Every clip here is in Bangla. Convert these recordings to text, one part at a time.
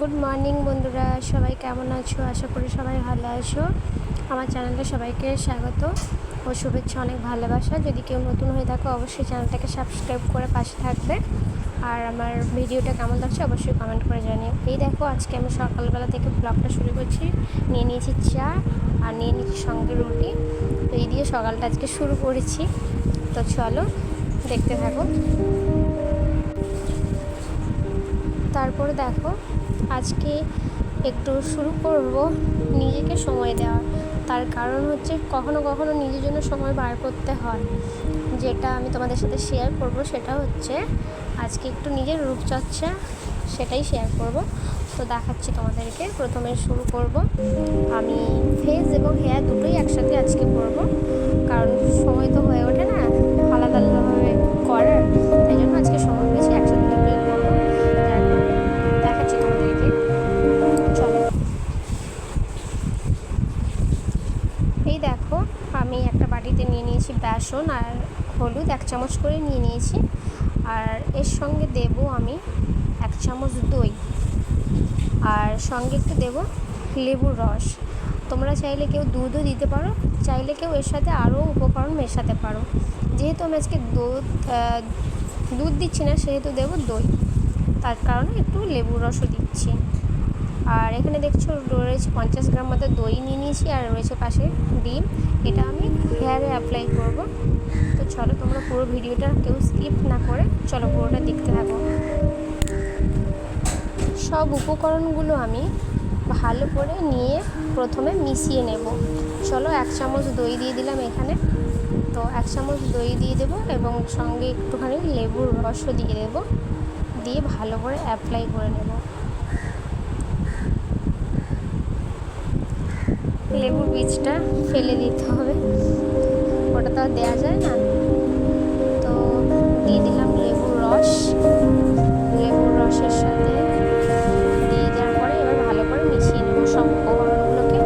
গুড মর্নিং বন্ধুরা, সবাই কেমন আছো? আশা করি সবাই ভালো আছো। আমার চ্যানেলে সবাইকে স্বাগত ও শুভেচ্ছা, অনেক ভালোবাসা। যদি কেউ নতুন হয়ে থাকো, অবশ্যই চ্যানেলটাকে সাবস্ক্রাইব করে পাশে থাকবে। আর আমার ভিডিওটা কেমন লাগছে, অবশ্যই কমেন্ট করে জানিও। এই দেখো, আজকে আমি সকালবেলা থেকে ব্লগটা শুরু করছি। নিয়ে নিয়েছি চা আর নিয়ে নিয়েছি সঙ্গে রুটি। তো এই দিয়ে সকালটা আজকে শুরু করেছি। তো চলো, দেখতে থাকো। তারপরে দেখো আজকে একটু শুরু করব নিজেকে সময় দেওয়া তার কারণ হচ্ছে কখনো কখনো নিজের জন্য সময় বার করতে হয়। যেটা আমি তোমাদের সাথে শেয়ার করব সেটা হচ্ছে আজকে একটু নিজের রূপচর্চা সেটাই শেয়ার করব। তো দেখাচ্ছি তোমাদেরকে, প্রথমে শুরু করব। আমি ফেস এবং হেয়ার দুটোই একসাথে আজকে করব নিয়েছি বেসন আর হলুদ এক চামচ করে নিয়ে নিয়েছি। আর এর সঙ্গে দেব আমি এক চামচ দই। আর সঙ্গে একটু দেব লেবুর রস। তোমরা চাইলে কেউ দুধও দিতে পারো, চাইলে কেউ এর সাথে আরও উপকরণ মেশাতে পারো। যেহেতু আমি আজকে দুধ দুধ দিচ্ছি না, সেহেতু দেবো দই। তার কারণে একটু লেবুর রসও দিচ্ছি। আর এখানে দেখছ রয়েছে পঞ্চাশ গ্রাম মতো দই নিয়ে নিয়েছি আর রয়েছে পাশে ডিম। এটা আমি হেয়ারে অ্যাপ্লাই করব। তো চলো তোমরা পুরো ভিডিওটা কেউ স্কিপ না করে, চলো পুরোটা দেখতে থাকো। সব উপকরণগুলো আমি ভালো করে নিয়ে প্রথমে মিশিয়ে নেব। চলো এক চামচ দই দিয়ে দিলাম এখানে। তো এক চামচ দই দিয়ে দেবো এবং সঙ্গে একটুখানি লেবুর রসও দিয়ে দেবো। দিয়ে ভালো করে অ্যাপ্লাই করে নেব। লেবুর বীজটা ফেলে দিতে হবে। ওটা তো আর দেওয়া যায় না। তো দিয়ে দিলাম লেবুর রস। লেবুর রসের সাথে দিয়ে দেওয়ার পরে এবার ভালো করে মিশিয়ে নেব সব উপকরণগুলোকে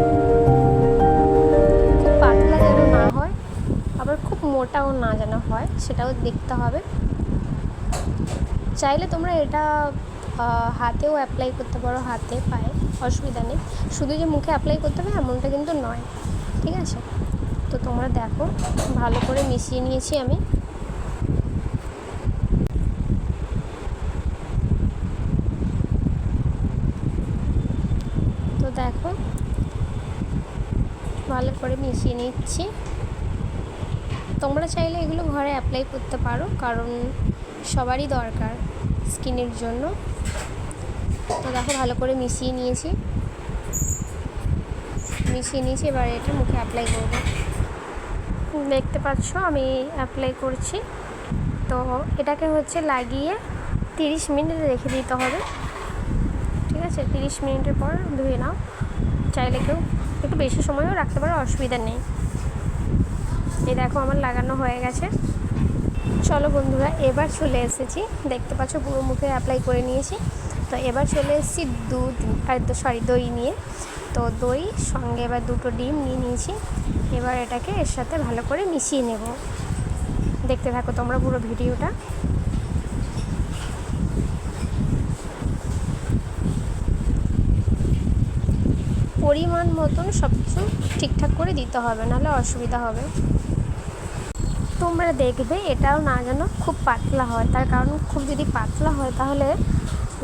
খুব পাতলা যেন না হয়, আবার খুব মোটাও না যেন হয়, সেটাও দেখতে হবে। চাইলে তোমরা এটা হাতেও অ্যাপ্লাই করতে পারো, হাতে, পায়ে। অসুবিধা নেই। শুধু যে মুখে অ্যাপ্লাই করতে হবে, এমনটা কিন্তু নয়। ঠিক আছে? তো তোমরা দেখো, ভালো করে মিশিয়ে নিয়েছি আমি। তো দেখো, ভালো করে মিশিয়ে নিচ্ছি। তোমরা চাইলে এগুলো ঘরে অ্যাপ্লাই করতে পারো, কারণ সবারই দরকার স্কিনের জন্য। তো দেখো, ভালো করে মিশিয়ে নিয়েছি। মিশিয়ে নিয়েছি, এবার এটা মুখে অ্যাপ্লাই করব। দেখতে পাচ্ছ, আমি অ্যাপ্লাই করছি। তো এটাকে হচ্ছে লাগিয়ে তিরিশ মিনিট রেখে দিতে হবে। ঠিক আছে, তিরিশ মিনিটের পর ধুয়ে নাও। চাইলে কেউ একটু বেশি সময়ও রাখতে পারো, অসুবিধা নেই। এই দেখো, আমার লাগানো হয়ে গেছে। চলো বন্ধুরা, এবার চলে এসেছি। দেখতে পাচ্ছ, পুরো মুখে অ্যাপ্লাই করে নিয়েছি। তো এবার চলে এসেছি দুধ, আর সরি দই নিয়ে। তো দই, সঙ্গে এবার দুটো ডিম নিয়ে নিয়েছি। এবার এটাকে এর সাথে ভালো করে মিশিয়ে নেব। দেখতে থাকো তোমরা পুরো ভিডিওটা। পরিমাণ মতন সব কিছু ঠিকঠাক করে দিতে হবে, নাহলে অসুবিধা হবে। তোমরা দেখবে, এটাও না যেন খুব পাতলা হয়। তার কারণ খুব যদি পাতলা হয়, তাহলে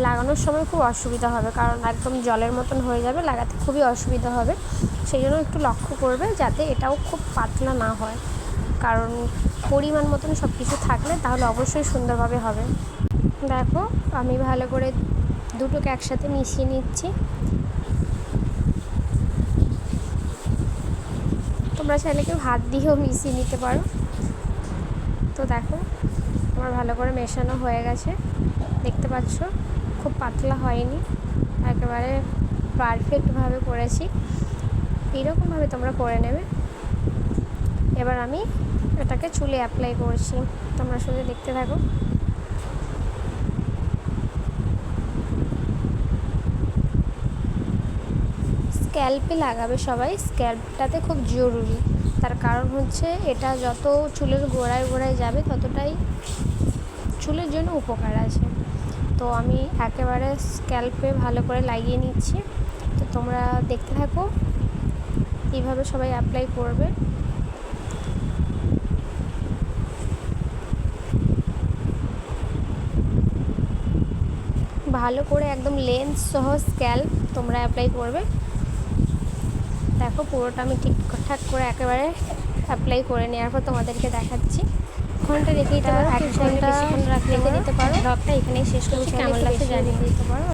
লাগানোর সময় খুব অসুবিধা হবে। কারণ একদম জলের মতন হয়ে যাবে, লাগাতে খুবই অসুবিধা হবে। সেই জন্য একটু লক্ষ্য করবে যাতে এটাও খুব পাতলা না হয়। কারণ পরিমাণ মতন সব কিছু থাকলে তাহলে অবশ্যই সুন্দরভাবে হবে। দেখো, আমি ভালো করে দুটোকে একসাথে মিশিয়ে নিচ্ছি। তোমরা চাইলে কেউ হাত দিয়েও মিশিয়ে নিতে পারো। তো দেখো, আমার ভালো করে মেশানো হয়ে গেছে। দেখতে পাচ্ছ, খুব পাতলা হয়নি। একেবারে পারফেক্টভাবে করেছি। এইরকমভাবে তোমরা করে নেবে। এবার আমি এটাকে চুলে অ্যাপ্লাই করছি। তোমরা শুধু দেখতে থাকো। স্ক্যাল্পে লাগাবে সবাই। স্ক্যাল্পটাতে খুব জরুরি। তার কারণ হচ্ছে এটা যত চুলের গোড়ায় গোড়ায় যাবে ততটাই চুলের জন্য উপকার আছে। তো আমি একেবারে স্ক্যাল্পে ভালো করে লাগিয়ে নিচ্ছি। তো তোমরা দেখতে থাকো এইভাবে সবাই অ্যাপ্লাই করবে। ভালো করে একদম লেন্স সহ স্ক্যাল্প তোমরা অ্যাপ্লাই করবে। দেখো পুরোটা আমি ঠিকঠাক করে একেবারে অ্যাপ্লাই করে নেওয়ার পর তোমাদেরকে দেখাচ্ছি। ঘণ্টা রেখে দিতে পারো এক ঘণ্টা রাখলে দিতে পারো। ব্লগটা এখানেই শেষ করছি। কেমন লাগছে জানিয়ে দিতে পারো।